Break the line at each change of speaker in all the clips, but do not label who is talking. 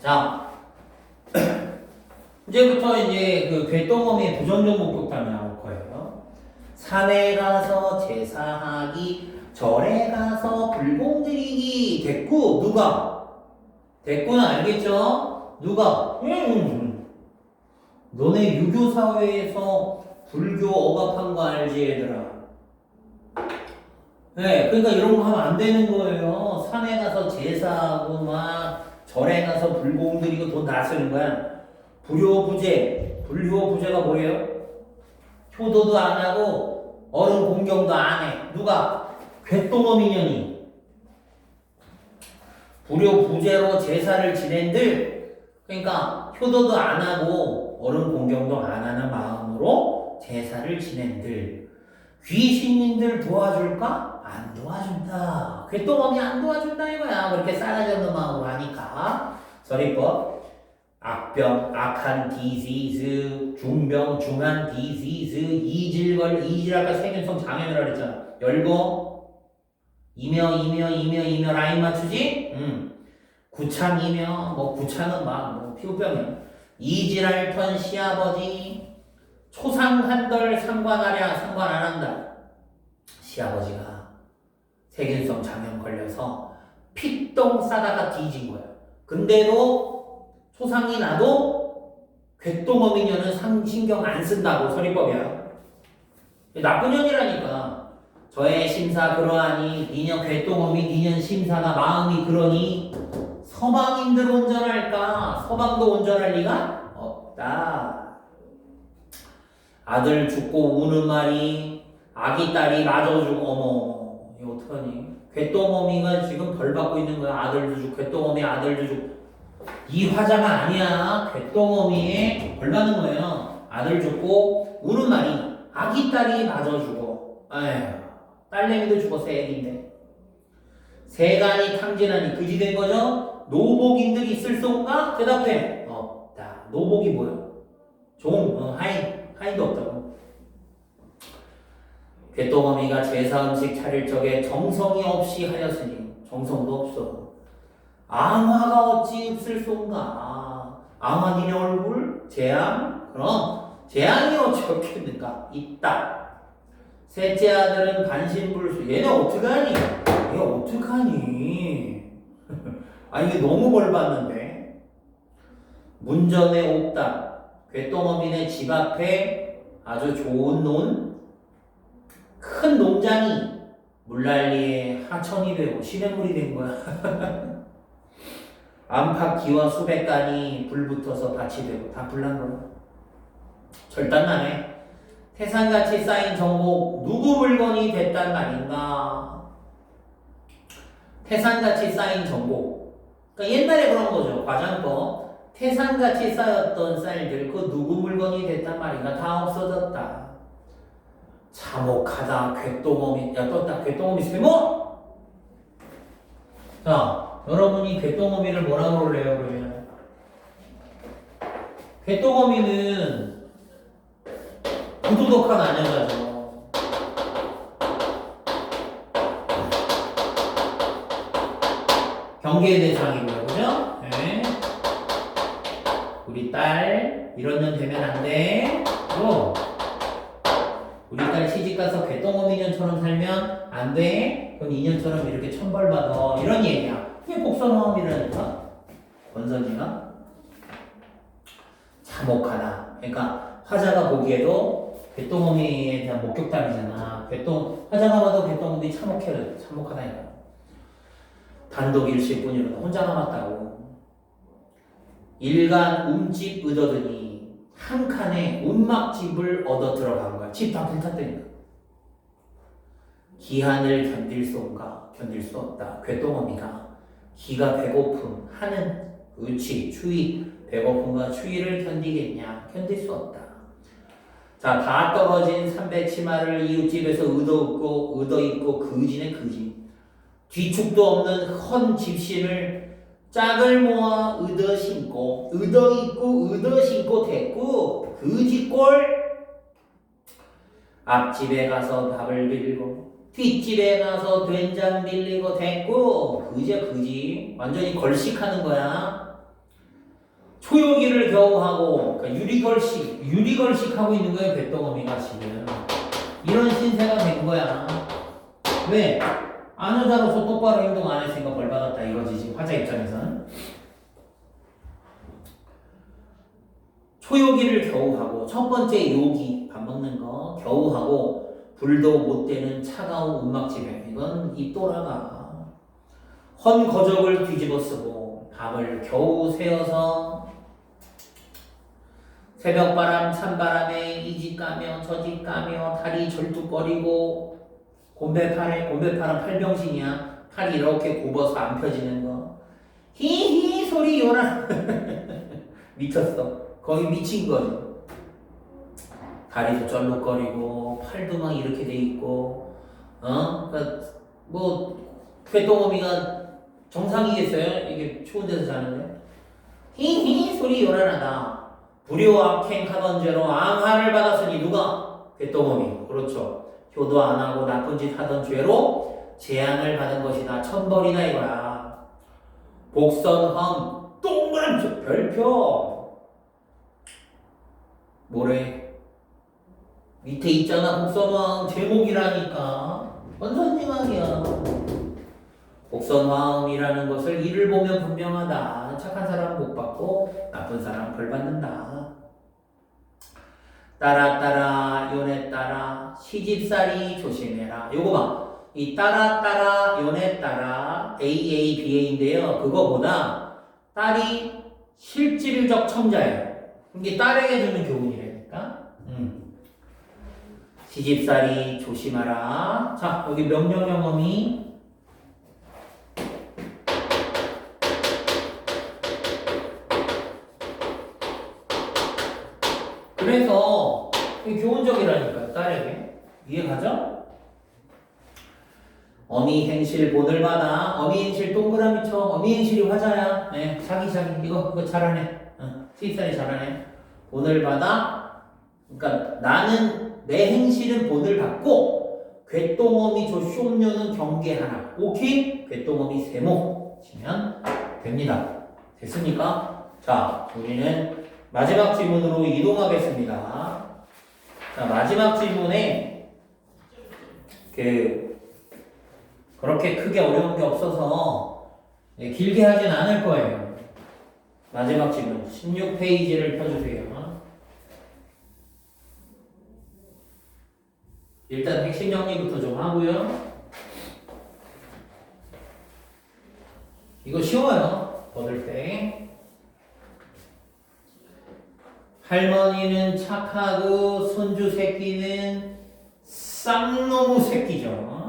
자, 이제부터 이제 그 궤동어미의 부정적 목격담이 나올 거예요. 산에 가서 제사하기, 절에 가서 불공 드리기. 됐고, 누가? 됐고는 알겠죠? 누가? 음. 너네 유교 사회에서 불교 억압한 거 알지, 얘들아? 네, 그러니까 이런 거 하면 안 되는 거예요. 산에 가서 제사하고 막 절에 가서 불공 드리고 돈 다 쓰는 거야. 불효부재, 불효부재가 뭐예요? 효도도 안 하고 어른 공경도 안 해. 누가? 괴똥어미년이. 불효부재로 제사를 지낸들 그러니까 효도도 안 하고 어른 공경도 안 하는 마음으로 제사를 지낸들 귀신님들 도와줄까? 안 도와준다. 괴똥어미 안 도와준다 이거야. 그렇게 싸가지 없는 마음으로 하니까. 서리법. 악병, 악한 디지즈, 중병, 중한 디지즈, 이질걸, 이질 아까 세균성 장애를 그랬잖아. 열고, 이며, 이며, 이며, 이며 라인 맞추지? 응. 구창이며, 뭐 구창은 막, 뭐 피부병이야. 이질알턴 시아버지, 초상한덜 상관하랴 상관 안 한다. 시아버지가 세균성 장염 걸려서 피똥 싸다가 뒤진 거야. 근데도 초상이 나도 괴똥어미녀는 상 신경 안 쓴다고 서리법이야. 나쁜 년이라니까. 저의 심사 그러하니 니년 괴똥어미 니년 심사가 마음이 그러니 서방인들 온전할까? 서방도 온전할 리가 없다. 아들 죽고 우는 말이 아기 딸이 마저 죽고 어머 이거 어떡하니? 괴똥어미가 지금 벌 받고 있는 거야. 아들도 죽고 괴똥어미 아들도 죽고. 이 화자가 아니야. 괴똥어미에 벌 받는 거예요? 아들 죽고 우는 말이 아기 딸이 마저 죽어. 에휴 딸내미도 죽었어 애기인데. 세간이 탕진하니 그지 된 거죠? 노복인들이 있을 수없가 대답해. 없다. 노복이 뭐야 종 어, 하인 하인도 없다고. 괴똥어미가 제사 음식 차릴 적에 정성이 없이 하였으니 정성도 없어. 앙화가 어찌 없을 수인가? 앙화 니네 얼굴? 재앙? 그럼 재앙이 어찌 없겠는가? 있다. 셋째 아들은 반신불수. 얘네 어떡하니? 얘 어떡하니? 아 이게 너무 벌 받는데. 문전에 옥답. 괴똥어민의 집 앞에 아주 좋은 논, 큰 농장이 물난리에 하천이 되고 시냇물이 된 거야. 안팎 기와 수백 간이 불 붙어서 밭이 되고 다 불난 거야. 절단 나네. 태산같이 쌓인 정복 누구 물건이 됐단 말인가? 태산같이 쌓인 정복. 그러니까 옛날에 그런 거죠. 과장법. 태산같이 쌓였던 쌀들 그 누구 물건이 됐단 말인가 다 없어졌다. 참혹하다 괴똥어미 야 떴다 괴똥어미 세모. 자 여러분이 괴똥어미를 뭐라고 그래요 그러면? 괴똥어미는 부도덕한 아녀자죠. 경계의 대상이고요, 그죠? 네. 우리 딸 이런 년 되면 안 돼. 또 우리 딸 시집 가서 괴똥어미년처럼 살면 안 돼. 그럼 이년처럼 이렇게 천벌 받아. 이런 얘기야. 그게 복선호함이라니까. 권선이가 참혹하다. 그러니까 화자가 보기에도 괴똥어미에 대한 목격담이잖아. 괴똥 화자가 봐도 괴똥어미 참혹해 참혹하다니까. 단독 일시뿐이로다. 혼자 남았다고. 일간 움집 얻어드니 한 칸에 움막집을 얻어 들어간 거야. 집 다 불탔다니까. 기한을 견딜 수 없가 견딜 수 없다. 괴똥어미가 기가 배고픔 하는 의치 추위 배고픔과 추위를 견디겠냐 견딜 수 없다. 자, 다 떨어진 삼백치마를 이웃집에서 얻어 입고 얻어 입고 그지네 그지. 뒤축도 없는 헌 집신을 짝을 모아 얻어 신고 얻어 입고 얻어 신고 됐고 그지꼴 앞집에 가서 밥을 빌고 뒷집에 가서 된장 빌리고 됐고 그제 그지. 완전히 걸식하는 거야. 소요기를 겨우 하고 그러니까 유리걸식 유리걸식 하고 있는 거예요 뱃덩어미가 지금. 이런 신세가 된 거야. 왜 안여자로서 똑바로 행동 안 했으니까 벌 받았다 이거지 지금 화자 입장에서는. 초요기를 겨우 하고 첫 번째 요기 밥 먹는 거 겨우 하고 불도 못 대는 차가운 움막지배 이건 입 돌아가. 헌 거적을 뒤집어 쓰고 밥을 겨우 세어서 새벽바람 찬바람에 이 집 가며 저 집 가며 다리 절뚝거리고 곰배팔에 곰배팔은 팔병신이야. 팔이 이렇게 굽어서 안 펴지는 거. 히히 소리 요라 미쳤어. 거의 미친 거죠 다리도 쩔룩거리고 팔도 막 이렇게 돼 있고 어? 그러니까 뭐 쾌동어미가 정상이겠어요? 이게 추운 데서 자는데? 히히 소리 요란하다. 불효악행 하던 죄로 앙하를 받았으니 누가? 쾌동어미. 그렇죠 효도 안 하고 나쁜 짓 하던 죄로 재앙을 받은 것이다. 천벌이다 이거야 복선헌 동그란 별표 뭐래? 밑에 있잖아 복선왕. 제목이라니까. 원선지망이야. 복선왕이라는 것을 이를 보면 분명하다. 착한 사람은 복 받고 나쁜 사람은 벌 받는다 따라 따라 요네 따라 시집살이 조심해라 요거 봐 이 따라 따라 요네 따라 AA BA인데요 그거보다 딸이 실질적 첨자예요 이게 딸에게 주는 교훈이라니까 음. 시집살이 조심하라. 자, 여기 명령형 어미. 그래서 이게 교훈적이라니까요, 딸에게. 이해가죠? 어미 행실 받아. 어미 행실 동그라미 쳐. 어미 행실이 화자야. 네, 자기 자기 이거 이거 잘하네. 어, 시집살이 잘하네. 받아. 그러니까 나는 내 행실은 본을 받고 괴똥어미 저 쇼녀는 경계 하나 오케이? 괴똥어미 세모 치면 됩니다 됐습니까? 자 우리는 마지막 질문으로 이동하겠습니다 자 마지막 질문에 그 그렇게 크게 어려운 게 없어서 네, 길게 하진 않을 거예요 마지막 질문 16페이지를 펴주세요 일단 핵심 정리부터 좀 하고요. 이거 쉬워요. 얻을 때. 할머니는 착하고 손주 새끼는 쌍놈의 새끼죠.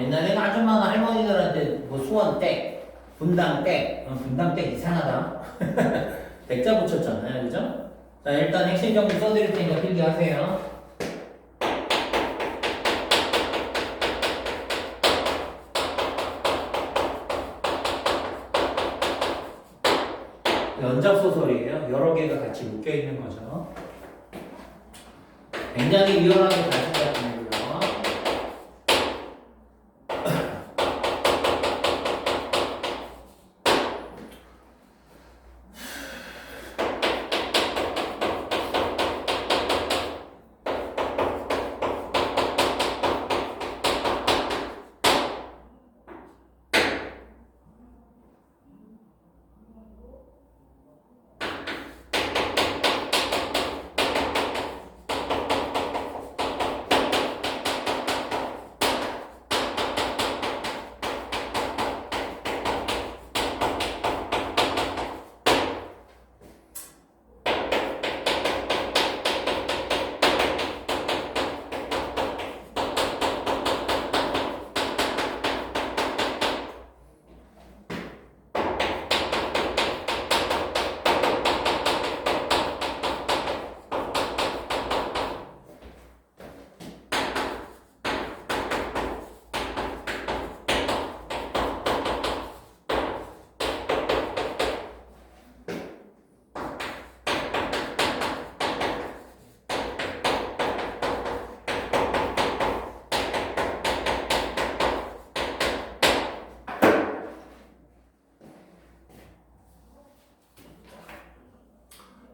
옛날에는 아줌마가 할머니들한테 뭐 수원 땡, 분당 땡, 어, 분당 땡 이상하다. 백자 붙였잖아요, 그죠? 자, 일단 핵심 정리 써드릴 테니까 필기하세요. 연작 소설이에요. 여러 개가 같이 묶여 있는 거죠. 굉장히 유연하게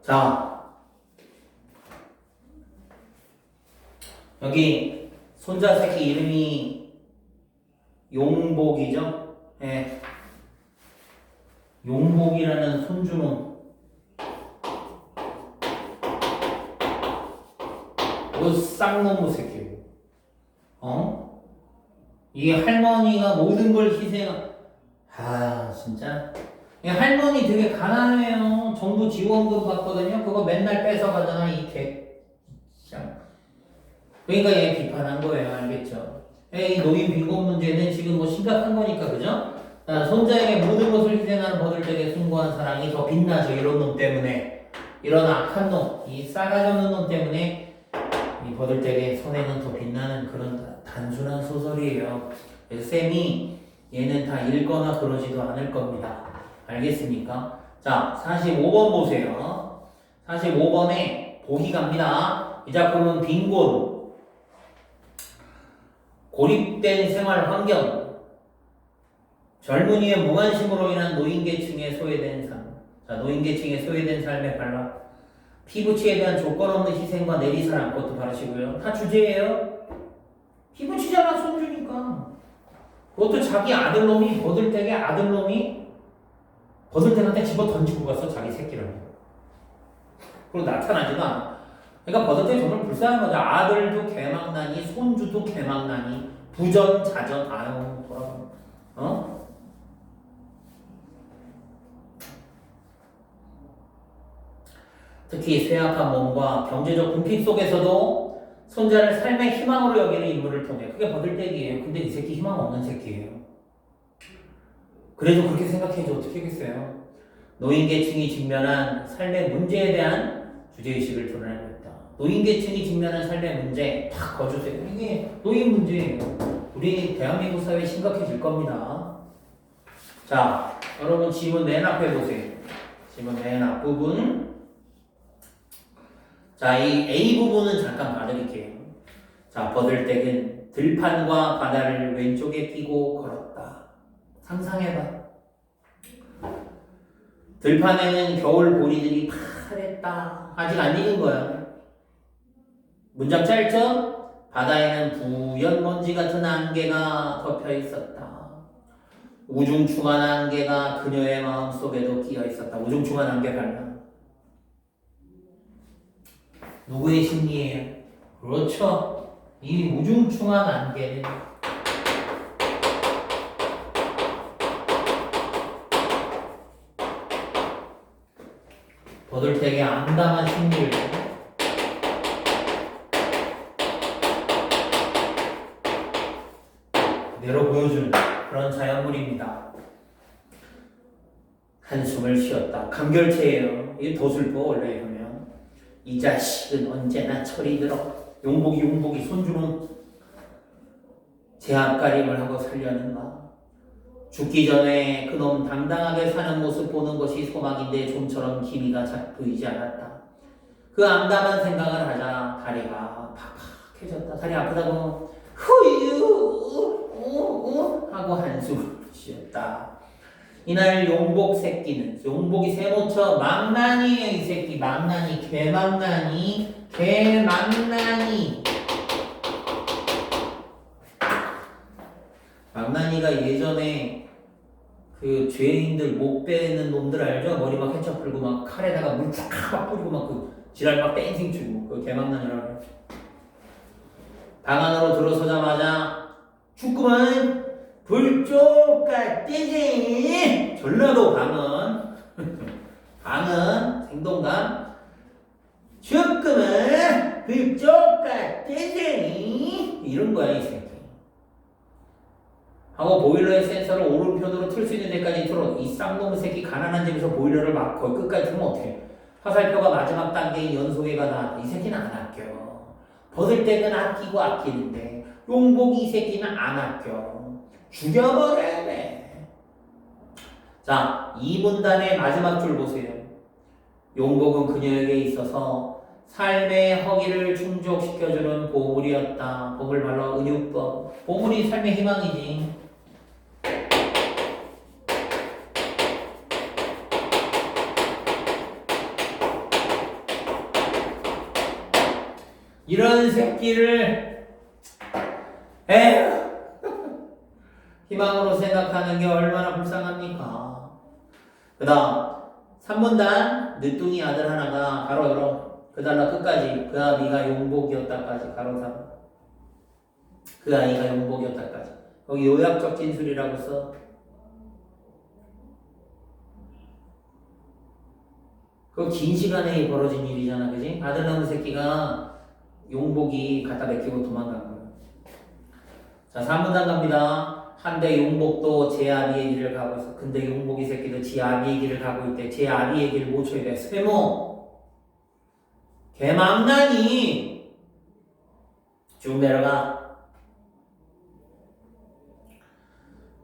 자, 여기 손자 새끼 이름이 용복이죠? 예. 용복이라는 손주놈. 그 쌍놈의 새끼고. 어? 이 할머니가 모든 걸 희생한, 아, 진짜. 이 할머니 되게 가난해요. 정부 지원금 받거든요. 그거 맨날 뺏어가잖아, 이 개. 참. 그러니까 얘 비판한 거예요. 알겠죠? 이 노인 빈곤 문제는 지금 뭐 심각한 거니까, 그죠? 아, 손자에게 모든 것을 희생하는 버들에게 숭고한 사랑이 더 빛나죠. 이런 놈 때문에. 이런 악한 놈, 이 싸가지 없는 놈 때문에 이 버들댁의 손에는 더 빛나는 그런 다- 단순한 소설이에요. 쌤이 얘는 다 읽거나 그러지도 않을 겁니다. 알겠습니까? 자, 45번 보세요. 45번에 보기 갑니다. 이 작품은 빈곤, 고립된 생활 환경, 젊은이의 무관심으로 인한 노인계층의 소외된 삶. 자, 노인계층의 소외된 삶의 발락. 피부치에 대한 조건 없는 희생과 내리사랑 그것도 바르시고요. 다 주제예요. 피부치잖아 손주니까. 그것도 자기 아들놈이 버들댁의 아들놈이 버들댁한테 집어 던지고 가서 자기 새끼를. 그리고 나타나지도 않아. 그러니까 버들댁 정말 불쌍한 거죠. 아들도 개망나니 손주도 개망나니 부전 자전 아유 돌아. 어? 특히 쇠약한 몸과 경제적 궁핍 속에서도 손자를 삶의 희망으로 여기는 인물을 통해 그게 버들떼기예요. 근데 이 새끼 희망 없는 새끼예요. 그래도 그렇게 생각해도 어떻게 하겠어요? 노인계층이 직면한 삶의 문제에 대한 주제의식을 드러내고 있다. 노인계층이 직면한 삶의 문제 탁 거주세요. 이게 노인 문제예요. 우리 대한민국 사회 심각해질 겁니다. 자, 여러분 지문 맨 앞에 보세요. 지문 맨 앞부분. 자, 이 A 부분은 잠깐 봐드릴게요. 자, 버들댁은 들판과 바다를 왼쪽에 끼고 걸었다. 상상해봐. 들판에는 겨울 보리들이 파랬다. 아직 안 익은 거야. 문장 짧죠? 바다에는 부연 먼지 같은 안개가 덮여 있었다. 우중충한 안개가 그녀의 마음 속에도 끼어 있었다. 우중충한 안개 발견. 누구의 심리예요? 그렇죠. 이 우중충한 안개는 버들택의 암담한 심리를 그대로 보여주는 그런 자연물입니다. 한숨을 쉬었다. 감결체예요. 더 슬퍼 원래 하면 이 자식은 언제나 철이 들어 용복이 용복이 손주는 제 앞가림을 하고 살려는가 죽기 전에 그놈 당당하게 사는 모습 보는 것이 소망인데 좀처럼 기미가 잘 보이지 않았다. 그 암담한 생각을 하자 다리가 팍팍해졌다. 다리 아프다고 후유 우우 하고 한숨을 쉬었다. 이날 용복 새끼는 용복이 세모쳐 망나니예요 이 새끼 망나니 개망나니 개망나니 망나니가 예전에 그 죄인들 목 빼는 놈들 알죠? 머리 막 헤쳐 풀고 막 칼에다가 물쫙막 뿌리고 막 그 지랄 막 땡생 치고 그 개망나니라고 해요. 방 안으로 들어서자마자 축구만 불쪽가 떼지 전라도 방언 방언 생동감 축구만 불쪽가 떼지 이런 거야 이새 끼 하고 보일러의 센서를 오른편으로 틀 수 있는 데까지 틀어 이 쌍놈 새끼 가난한 집에서 보일러를 막 거의 끝까지 틀면 어떡해 화살표가 마지막 단계인 연소계가 나왔다 이 새끼는 안 아껴 벗을 때는 아끼고 아끼는데 용복이 이 새끼는 안 아껴 죽여버려야 돼. 자, 이 문단의 마지막 줄 보세요. 용복은 그녀에게 있어서 삶의 허기를 충족시켜주는 보물이었다. 보물 말로 은유법. 보물이 삶의 희망이지. 이런 새끼를. 에휴. 희망으로 생각하는 게 얼마나 불쌍합니까? 그 다음 3분단 늦둥이 아들 하나가 가로 열어 그 달라 끝까지 그 아비가 용복이었다까지 가로 닫아 그 아이가 용복이었다까지. 거기 요약적 진술이라고 써. 그거 긴 시간에 벌어진 일이잖아 그지? 아들 낳은 새끼가 용복이 갖다 맡기고 도망간 거야 자 3분단 갑니다 한데 용복도 제 아비의 길을 가고 있어. 근데 용복이 새끼도 지 아비의 길을 가고 있대. 제 아비의 길을 못 쳐야 돼. 세모. 개망나니. 쭉 내려가.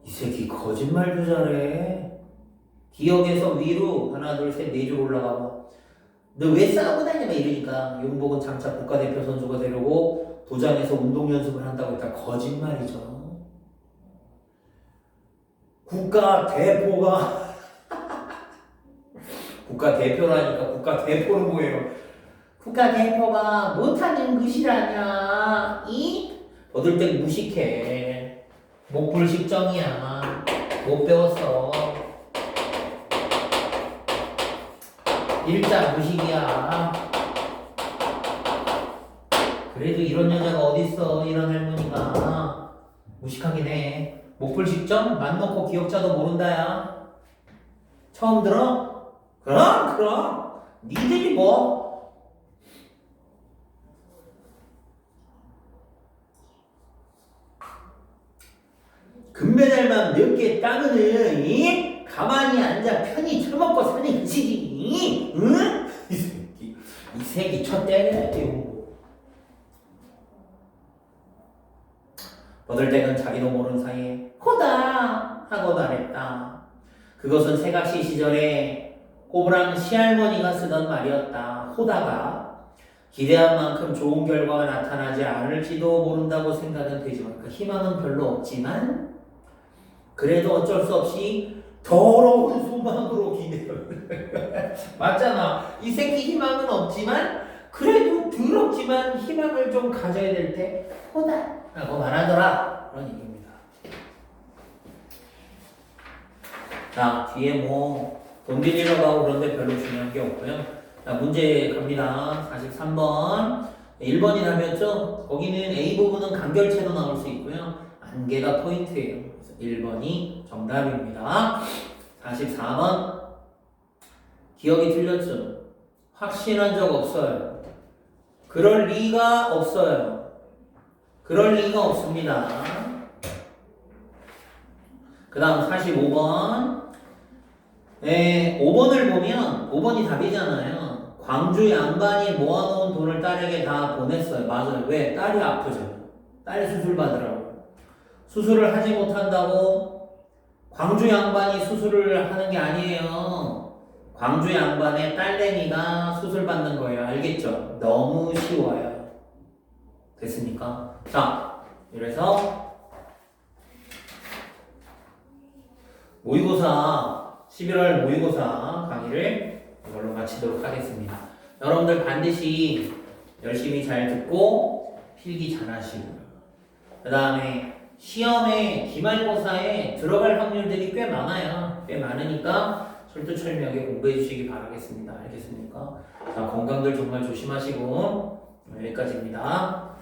이 새끼 거짓말도 잘해. 기억에서 위로 하나 둘 셋 네 줄 올라가 봐. 너 왜 싸우고 다니냐 막 이러니까 용복은 장차 국가대표 선수가 되려고 도장에서 운동 연습을 한다고 했다. 거짓말이죠. 국가 대표가 국가 대표라니까 국가 대표는 뭐예요? 국가 대표가 못하는 것이라냐? 이 버들땡 무식해. 목불식정이야. 못 배웠어. 일자 무식이야. 그래도 이런 여자가 어딨어? 이런 할머니가 무식하긴 해. 목불식점 맘 놓고 기억자도 모른다야. 처음 들어? 그럼 그럼 니들이 뭐? 금메달만 몇 개 따면은 이? 가만히 앉아 편히 처먹고 사는 것이지 응? 이 새끼 이 새끼 첫 때려야 돼요 버들땡은 자기도 모르는 사이에 호다 하고 말했다. 그것은 세각시 시절에 꼬부랑 시할머니가 쓰던 말이었다. 호다가 기대한 만큼 좋은 결과가 나타나지 않을지도 모른다고 생각은 되지만 그 희망은 별로 없지만 그래도 어쩔 수 없이 더러운 소망으로 기대를 맞잖아. 이 새끼 희망은 없지만 그래도 더럽지만 희망을 좀 가져야 될 때 호다 라고 말하더라. 그런 얘기입니다. 자, 뒤에 뭐, 돈 빌리러 가고 그런데 별로 중요한 게 없고요. 자, 문제 갑니다. 43번. 1번이 답이었죠? 거기는 A 부분은 간결체도 나올 수 있고요. 안개가 포인트예요. 그래서 1번이 정답입니다. 44번. 기억이 틀렸죠? 확신한 적 없어요. 그럴 리가 없어요. 그럴 리가 없습니다. 그 다음 45번. 네, 5번을 보면 5번이 답이잖아요. 광주 양반이 모아놓은 돈을 딸에게 다 보냈어요. 맞아요. 왜? 딸이 아프죠. 딸 수술 받으라고. 수술을 하지 못한다고 광주 양반이 수술을 하는 게 아니에요. 광주 양반의 딸내미가 수술 받는 거예요. 알겠죠? 너무 쉬워요. 됐습니까? 자, 이래서 모의고사 11월 모의고사 강의를 이걸로 마치도록 하겠습니다. 여러분들 반드시 열심히 잘 듣고 필기 잘 하시고요. 그 다음에 시험에 기말고사에 들어갈 확률들이 꽤 많아요. 꽤 많으니까 철두철미하게 공부해 주시기 바라겠습니다. 알겠습니까? 자, 건강들 정말 조심하시고 여기까지입니다.